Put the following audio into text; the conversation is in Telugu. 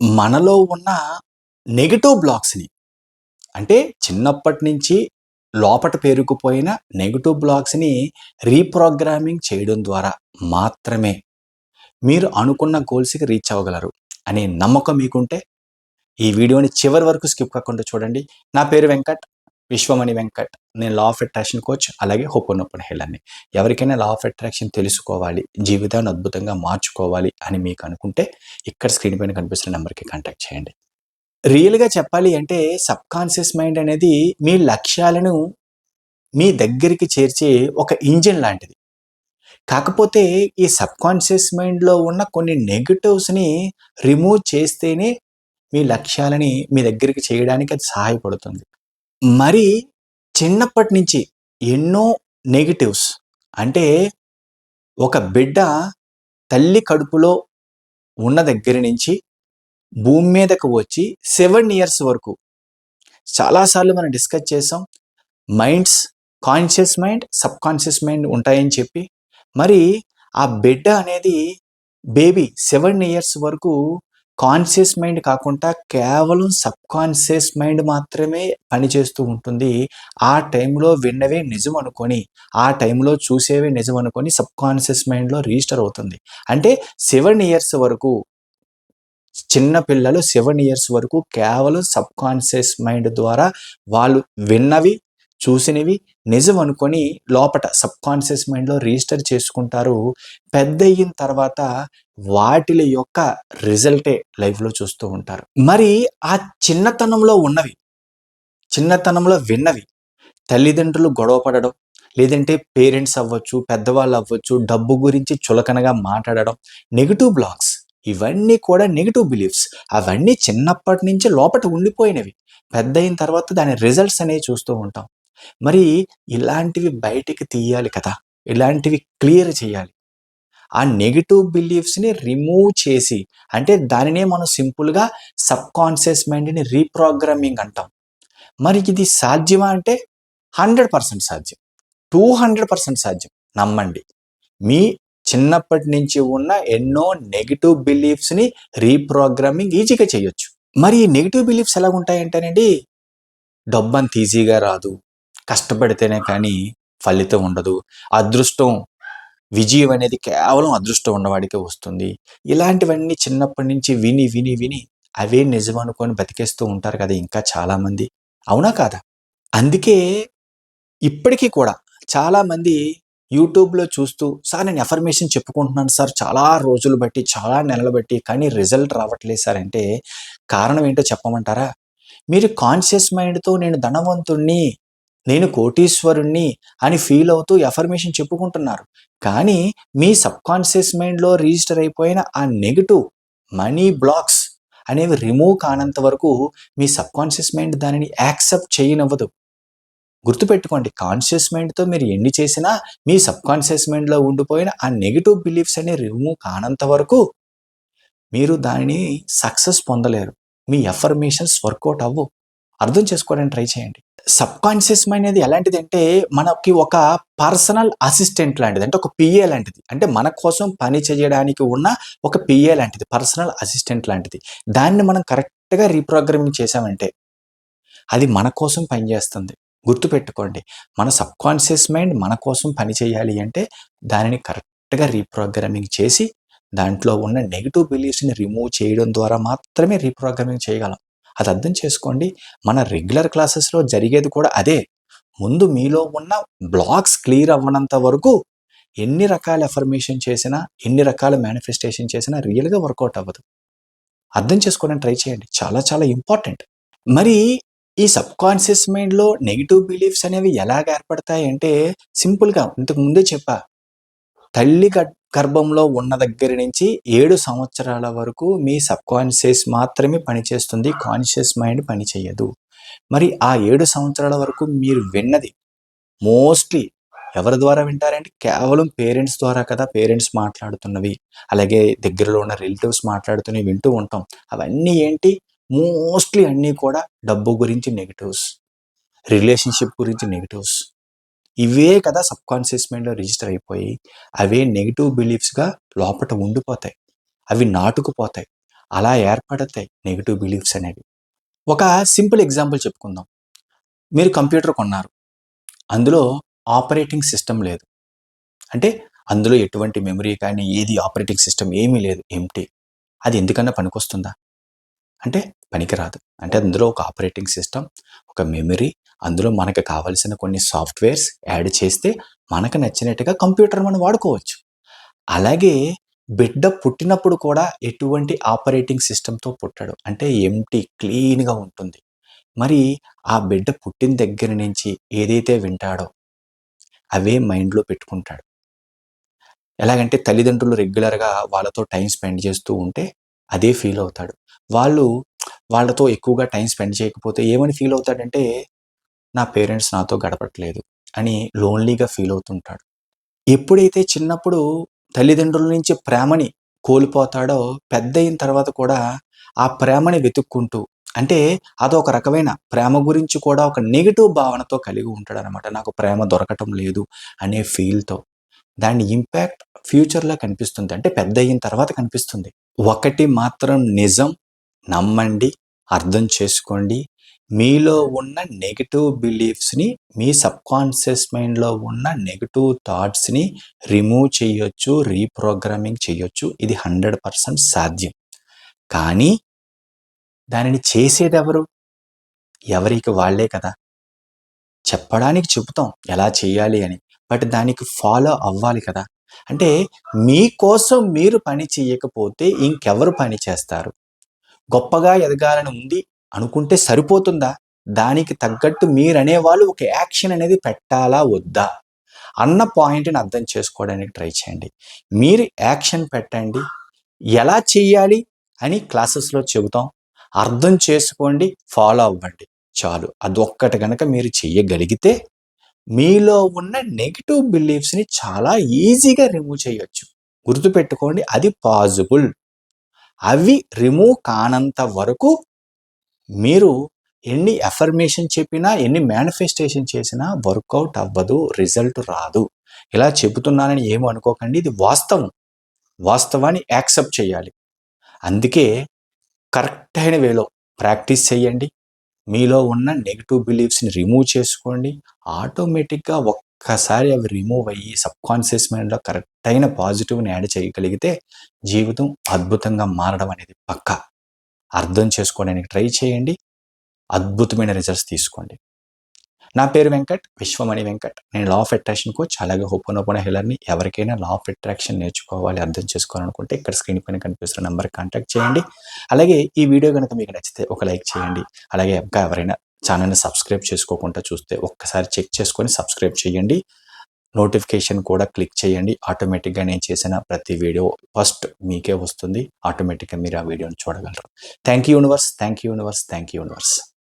మనలో ఉన్న నెగటివ్ బ్లాక్స్‌ని అంటే చిన్నప్పటి నుంచి లోపట పేరుకుపోయిన నెగటివ్ బ్లాక్స్‌ని రీప్రోగ్రామింగ్ చేయడం ద్వారా మాత్రమే మీరు అనుకున్న గోల్స్‌కి రీచ్ అవ్వగలరు అనే నమ్మకం మీకుంటే ఈ వీడియోని చివరి వరకు స్కిప్ కాకుండా చూడండి. నా పేరు వెంకట్. విశ్వమణి వెంకట్. నేను లా ఆఫ్ అట్రాక్షన్ కోచ్ అలాగే హోపోనోపోనో హీలర్‌ని. ఎవరికైనా లా ఆఫ్ అట్రాక్షన్ తెలుసుకోవాలి, జీవితాన్ని అద్భుతంగా మార్చుకోవాలి అని మీకు అనుకుంటే ఇక్కడ స్క్రీన్ పైన కనిపిస్తున్న నెంబర్‌కి కాంటాక్ట్ చేయండి. రియల్‌గా చెప్పాలి అంటే సబ్‌కాన్షియస్ మైండ్ అనేది మీ లక్ష్యాలను మీ దగ్గరికి చేర్చే ఒక ఇంజిన్ లాంటిది. కాకపోతే ఈ సబ్ కాన్షియస్ మైండ్‌లో ఉన్న కొన్ని నెగటివ్స్ని రిమూవ్ చేస్తేనే మీ లక్ష్యాలని మీ దగ్గరికి చేయడానికి అది సహాయపడుతుంది. మరి చిన్నప్పటి నుంచి ఎన్నో నెగిటివ్స్ అంటే ఒక బిడ్డ తల్లి కడుపులో ఉన్న దగ్గర నుంచి భూమి మీదకు వచ్చి సెవెన్ ఇయర్స్ వరకు చాలాసార్లు మనం డిస్కస్ చేసాం. Minds conscious mind, subconscious mind ఉంటాయని చెప్పి మరి ఆ బిడ్డ అనేది బేబీ సెవెన్ ఇయర్స్ వరకు కాన్షియస్ మైండ్ కాకుండా కేవలం సబ్‌కాన్షియస్ మైండ్ మాత్రమే పనిచేస్తూ ఉంటుంది. ఆ టైంలో విన్నవే నిజం అనుకొని ఆ టైంలో చూసేవే నిజం అనుకొని సబ్ కాన్షియస్ మైండ్‌లో రిజిస్టర్ అవుతుంది. అంటే సెవెన్ ఇయర్స్ వరకు చిన్న పిల్లలు సెవెన్ ఇయర్స్ వరకు కేవలం సబ్ కాన్షియస్ మైండ్ ద్వారా వాళ్ళు విన్నవి, చూసినవి నిజం అనుకొని లోపట సబ్‌కాన్షియస్ మైండ్‌లో రిజిస్టర్ చేసుకుంటారు. పెద్దయిన తర్వాత వాటిల యొక్క రిజల్టే లైఫ్‌లో చూస్తూ ఉంటారు. మరి ఆ చిన్నతనంలో ఉన్నవి, చిన్నతనంలో విన్నవి తల్లిదండ్రులు గొడవ పడడం, లేదంటే పేరెంట్స్ అవ్వచ్చు, పెద్దవాళ్ళు అవ్వచ్చు, డబ్బు గురించి చులకనగా మాట్లాడడం, నెగిటివ్ బ్లాక్స్ ఇవన్నీ కూడా నెగిటివ్ బిలీఫ్స్. అవన్నీ చిన్నప్పటి నుంచి లోపట ఉండిపోయినవి. పెద్దయిన తర్వాత దాని రిజల్ట్స్ అనేవి చూస్తూ ఉంటాం. మరి ఇలాంటివి బయటికి తీయాలి కదా! ఇలాంటివి క్లియర్ చేయాలి. ఆ నెగిటివ్ బిలీఫ్స్‌ని రిమూవ్ చేసి అంటే దానినే మనం సింపుల్‌గా సబ్‌కాన్షియస్ మైండ్‌ని రీప్రోగ్రామింగ్ అంటాం. మరి ఇది సాధ్యమా అంటే 100% సాధ్యం. 200% సాధ్యం. నమ్మండి. మీ చిన్నప్పటి నుంచి ఉన్న ఎన్నో నెగిటివ్ బిలీఫ్స్‌ని రీప్రోగ్రామింగ్ ఈజీగా చేయొచ్చు. మరి ఈ నెగిటివ్ బిలీఫ్స్ ఎలాగుంటాయంటేనండి డబ్బంత ఈజీగా రాదు. కష్టపడితేనే కానీ ఫలితం ఉండదు. అదృష్టం విజయం అనేది కేవలం అదృష్టం ఉన్నవాడికే వస్తుంది. ఇలాంటివన్నీ చిన్నప్పటి నుంచి విని, విని, విని అవే నిజం అనుకొని బతికేస్తూ ఉంటారు కదా! ఇంకా చాలామంది. అవునా కాదా? అందుకే ఇప్పటికీ కూడా చాలామంది యూట్యూబ్‌లో చూస్తూ సార్ నేను ఎఫర్మేషన్ చెప్పుకుంటున్నాను సార్ చాలా రోజులు బట్టి, చాలా నెలలు బట్టి కానీ రిజల్ట్ రావట్లేదు సార్ అంటే కారణం ఏంటో చెప్పమంటారా? మీరు కాన్షియస్ మైండ్‌తో నేను ధనవంతుడిని, నేను కోటీశ్వరుణ్ణి అని ఫీల్ అవుతూ ఎఫర్మేషన్ చెప్పుకుంటున్నారు. కానీ మీ సబ్‌కాన్షియస్ మైండ్‌లో రిజిస్టర్ అయిపోయిన ఆ నెగిటివ్ మనీ బ్లాక్స్ అనేవి రిమూవ్ కానంత వరకు మీ సబ్‌కాన్షియస్ మైండ్ దానిని యాక్సెప్ట్ చేయనివ్వదు. గుర్తుపెట్టుకోండి కాన్షియస్ మైండ్‌తో మీరు ఎన్ని చేసినా మీ సబ్‌కాన్షియస్ మైండ్‌లో ఉండిపోయిన ఆ నెగిటివ్ బిలీఫ్స్ అనేవి రిమూవ్ కానంత వరకు మీరు దానిని సక్సెస్ పొందలేరు. మీ ఎఫర్మేషన్స్ వర్కౌట్ అవ్వు అర్థం చేసుకోవడానికి ట్రై చేయండి. సబ్‌కాన్షియస్ మైండ్ అనేది ఎలాంటిదంటే మనకి ఒక పర్సనల్ అసిస్టెంట్ లాంటిది. అంటే ఒక పిఏ లాంటిది. అంటే మన కోసం పని చేయడానికి ఉన్న ఒక పిఏ లాంటిది. పర్సనల్ అసిస్టెంట్ లాంటిది. దాన్ని మనం కరెక్ట్‌గా రీప్రోగ్రామింగ్ చేసామంటే అది మన కోసం పనిచేస్తుంది. గుర్తుపెట్టుకోండి. మన సబ్‌కాన్షియస్ మైండ్ మన కోసం పని చేయాలి అంటే దానిని కరెక్ట్‌గా రీప్రోగ్రామింగ్ చేసి దాంట్లో ఉన్న నెగిటివ్ బిలీఫ్స్‌ని రిమూవ్ చేయడం ద్వారా మాత్రమే రీప్రోగ్రామింగ్ చేయగలం. అది అర్థం చేసుకోండి. మన రెగ్యులర్ క్లాసెస్‌లో జరిగేది కూడా అదే. ముందు మీలో ఉన్న బ్లాక్స్ క్లియర్ అవ్వనంత వరకు ఎన్ని రకాల ఎఫర్మేషన్ చేసినా, ఎన్ని రకాల మేనిఫెస్టేషన్ చేసినా రియల్‌గా వర్కౌట్ అవ్వదు. అర్థం చేసుకోవడానికి ట్రై చేయండి. చాలా చాలా ఇంపార్టెంట్. మరి ఈ సబ్ కాన్షియస్ మైండ్‌లో నెగిటివ్ బిలీఫ్స్ అనేవి ఎలాగ ఏర్పడతాయి అంటే సింపుల్‌గా ఇంతకు ముందే చెప్పా. తల్లి గర్భంలో ఉన్న దగ్గర నుంచి ఏడు సంవత్సరాల వరకు మీ సబ్ కాన్షియస్ మాత్రమే పనిచేస్తుంది. కాన్షియస్ మైండ్ పని చేయదు. మరి ఆ ఏడు సంవత్సరాల వరకు మీరు విన్నది మోస్ట్‌లీ ఎవరి ద్వారా వింటారంటే కేవలం పేరెంట్స్ ద్వారా కదా! పేరెంట్స్ మాట్లాడుతున్నవి, అలాగే దగ్గరలో ఉన్న రిలేటివ్స్ మాట్లాడుతున్నవి వింటూ ఉంటాం. అవన్నీ ఏంటి మోస్ట్‌లీ అన్నీ కూడా డబ్బు గురించి నెగిటివ్స్ రిలేషన్‌షిప్ గురించి నెగిటివ్స్ ఇవే కదా సబ్‌కాన్షియస్ మైండ్‌లో రిజిస్టర్ అయిపోయి అవే నెగిటివ్ బిలీఫ్స్‌గా లోపట ఉండిపోతాయి. అవి నాటుకుపోతాయి. అలా ఏర్పడతాయి నెగిటివ్ బిలీఫ్స్ అనేవి. ఒక సింపుల్ ఎగ్జాంపుల్ చెప్పుకుందాం. మీరు కంప్యూటర్ కొన్నారు. అందులో ఆపరేటింగ్ సిస్టమ్ లేదు. అంటే అందులో ఎటువంటి మెమరీ కానీ ఏది ఆపరేటింగ్ సిస్టమ్ ఏమీ లేదు. ఎంటీ అది ఎందుకన్నా పనికొస్తుందా? అంటే పనికిరాదు. అంటే అందులో ఒక ఆపరేటింగ్ సిస్టమ్ ఒక మెమరీ అందులో మనకు కావలసిన కొన్ని సాఫ్ట్వేర్స్ యాడ్ చేస్తే మనకు నచ్చినట్టుగా కంప్యూటర్ మనం వాడుకోవచ్చు. అలాగే బిడ్డ పుట్టినప్పుడు కూడా ఎటువంటి ఆపరేటింగ్ సిస్టమ్తో పుట్టాడు. అంటే ఎంటీ క్లీన్గా ఉంటుంది. మరి ఆ బిడ్డ పుట్టిన దగ్గర నుంచి ఏదైతే వింటాడో అవే మైండ్లో పెట్టుకుంటాడు. ఎలాగంటే తల్లిదండ్రులు రెగ్యులర్గా వాళ్ళతో టైం స్పెండ్ చేస్తూ ఉంటే అదే ఫీల్ అవుతాడు. వాళ్ళు వాళ్ళతో ఎక్కువగా టైం స్పెండ్ చేయకపోతే ఏమని ఫీల్ అవుతాడంటే నా పేరెంట్స్ నాతో గడపట్లేదు అని లోన్లీగా ఫీల్ అవుతుంటాడు. ఎప్పుడైతే చిన్నప్పుడు తల్లిదండ్రుల నుంచి ప్రేమని కోల్పోతాడో పెద్ద అయిన తర్వాత కూడా ఆ ప్రేమని వెతుక్కుంటూ అంటే అదొక రకమైన ప్రేమ గురించి కూడా ఒక నెగిటివ్ భావనతో కలిగి ఉంటాడు అనమాట నాకు ప్రేమ దొరకటం లేదు అనే ఫీల్తో. దాని ఇంపాక్ట్ ఫ్యూచర్లో కనిపిస్తుంది. అంటే పెద్ద అయిన తర్వాత కనిపిస్తుంది. ఒకటి మాత్రం నిజం నమ్మండి అర్థం చేసుకోండి మీలో ఉన్న నెగిటివ్ బిలీఫ్స్ని మీ సబ్కాన్షియస్ మైండ్లో ఉన్న నెగిటివ్ థాట్స్ని రిమూవ్ చేయొచ్చు రీప్రోగ్రామింగ్ చేయొచ్చు. ఇది హండ్రెడ్ పర్సెంట్ సాధ్యం. కానీ దానిని చేసేది ఎవరు ఎవరికి వాళ్ళే కదా. చెప్పడానికి చెబుతాం ఎలా చేయాలి అని. బట్ దానికి ఫాలో అవ్వాలి కదా. అంటే మీకోసం మీరు పని చేయకపోతే ఇంకెవరు పని చేస్తారు? గొప్పగా ఎదగాలని ఉంది అనుకుంటే సరిపోతుందా? దానికి తగ్గట్టు మీరనే వాళ్ళు ఒక యాక్షన్ అనేది పెట్టాలా వద్దా? అన్న పాయింట్ని అర్థం చేసుకోవడానికి ట్రై చేయండి. మీరు యాక్షన్ పెట్టండి. ఎలా చేయాలి అని క్లాసెస్లో చెబుతాం. అర్థం చేసుకోండి ఫాలో అవ్వండి. చాలు. అదొక్కటి కనుక మీరు చెయ్యగలిగితే మీలో ఉన్న నెగిటివ్ బిలీఫ్స్ని చాలా ఈజీగా రిమూవ్ చేయొచ్చు. గుర్తుపెట్టుకోండి అది పాజిబుల్. అవి రిమూవ్ కానంత వరకు మీరు ఎన్ని అఫర్మేషన్ చెప్పినా ఎన్ని మేనిఫెస్టేషన్ చేసినా వర్కౌట్ అవ్వదు రిజల్ట్ రాదు. ఇలా చెబుతున్నానని ఏమో అనుకోకండి. ఇది వాస్తవం. వాస్తవాన్ని యాక్సెప్ట్ చేయాలి. అందుకే కరెక్ట్ అయిన వేలో ప్రాక్టీస్ చేయండి. మీలో ఉన్న నెగిటివ్ బిలీఫ్స్ని రిమూవ్ చేసుకోండి. ఆటోమేటిక్గా ఒక్కసారి అవి రిమూవ్ అయ్యి సబ్కాన్షియస్ మైండ్లో కరెక్ట్ అయిన పాజిటివ్ని యాడ్ చేయగలిగితే జీవితం అద్భుతంగా మారడం అనేది పక్కా. అర్థం చేసుకోవడానికి ట్రై చేయండి. అద్భుతమైన రిజల్ట్స్ తీసుకోండి. నా పేరు వెంకట్ విశ్వమణి వెంకట్. నేను లా ఆఫ్ అట్రాక్షన్ కోచ్ అలాగే హోపోనోపోన హెలర్ని ఎవరికైనా లా ఆఫ్ అట్రాక్షన్ నేర్చుకోవాలి అర్థం చేసుకోవాలనుకుంటే ఇక్కడ స్క్రీన్ పైన కనిపిస్తున్న నెంబర్ కాంటాక్ట్ చేయండి. అలాగే ఈ వీడియో కనుక మీకు నచ్చితే ఒక లైక్ చేయండి. అలాగే ఇంకా ఎవరైనా ఛానల్ని సబ్స్క్రైబ్ చేసుకోకుండా చూస్తే ఒక్కసారి చెక్ చేసుకొని సబ్స్క్రైబ్ చేయండి. నోటిఫికేషన్ కూడా క్లిక్ చేయండి. ఆటోమేటిక్గా నేను చేసిన ప్రతి వీడియో ఫస్ట్ మీకే వస్తుంది. ఆటోమేటిక్గా మీరు ఆ వీడియోని చూడగలరు. Thank you universe thank you universe thank you universe.